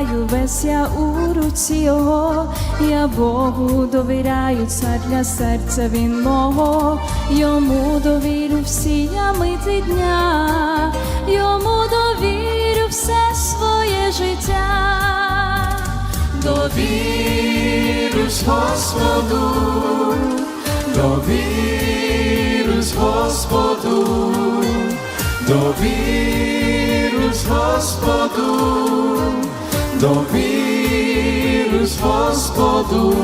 тримаю весь я у руці його, я Богу довіряю, цар для серця він мого, йому довірю всі я мити дня, йому довірю все своє життя. Довірюсь Господу, довірюсь Господу, довірюсь Господу, довірюсь Господу,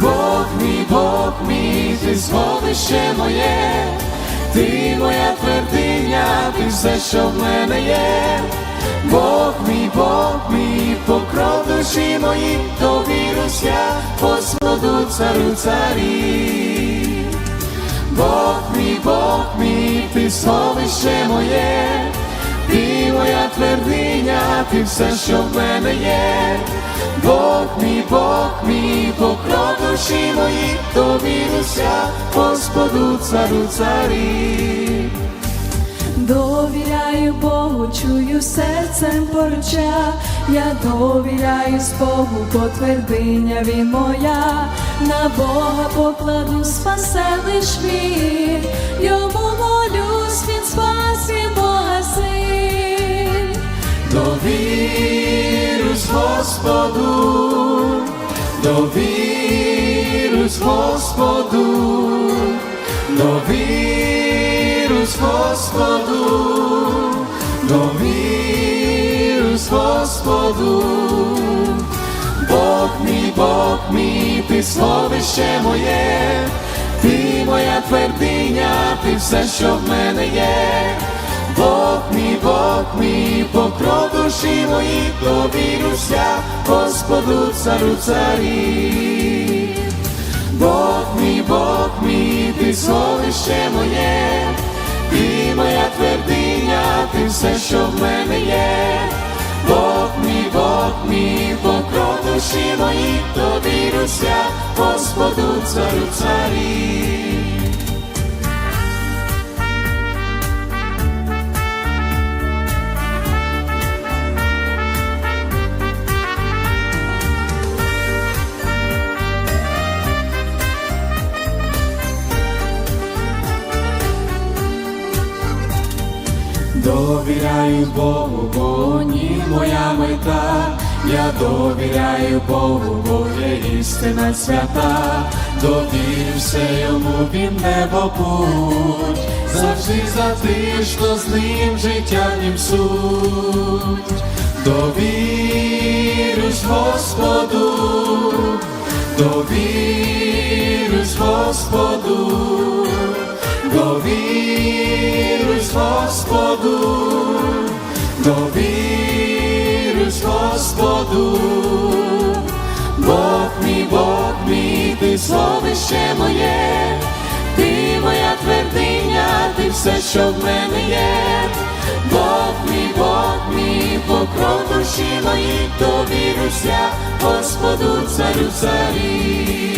Бог мій, Бог мій, ти сховище моє, ти моя твердиня, ти все, що в мене є. Бог мій, Бог мій, покров душі мої, довірюсь я Господу царю царі. Бог мій, Бог мій, ти сховище моє, ти моя твердиня, ти все, що в мене є. Бог мій, Бог мій, покров душі мої, довірюся Господу царю царі. Довіряю Богу, чую серцем порча, я довіряюсь Богу, бо твердиня він моя, на Бога покладу спасе лиш він, йому молюсь, він спасе Бога Господу, довірюсь Господу, довірюсь Господу, довірюсь Господу, Бог мій, Бог мій, ти сховище моє, ти моя твердиня, ти все, що в мене є. Мій, Бог мій, покров душі мої, довірюся Господу царю царі. Бог мій, Бог мій, ти сховище моє, ти моя твердиня, ти все, що в мене є. Бог мій, Бог мій, покров душі мої, довірюся Господу царю царі. Довіряю Богу, бо ні моя мета, я довіряю Богу, бо є істина свята, довірюся йому він небо путь, завжди затишно з ним життя нім суть. Довірюсь Господу, довірюсь довірюсь Господу, довірюсь Господу, Бог мій, Бог мій, ти словище моє, ти моя твердиня, ти все, що в мене є. Бог мій, Бог мій, покров душі мої, довірюся Господу царю царі.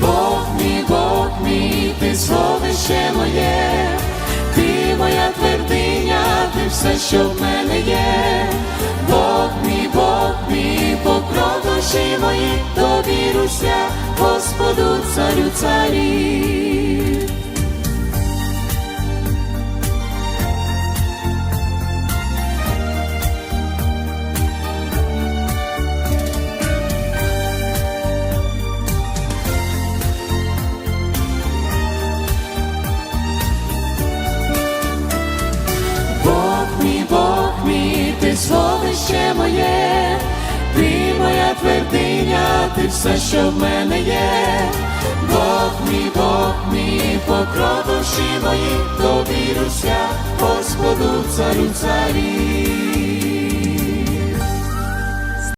Бог мій, сховище моє, ти моя твердиня, ти все, що в мене є. Бог мій, Бог мій, покров душі мої, довіруся, Господу царю царі. Сховище моє, ти моя твердиня, ти все, що в мене є. Бог мій, Бог мій, покров душі мої, довірюся Господу царю царі.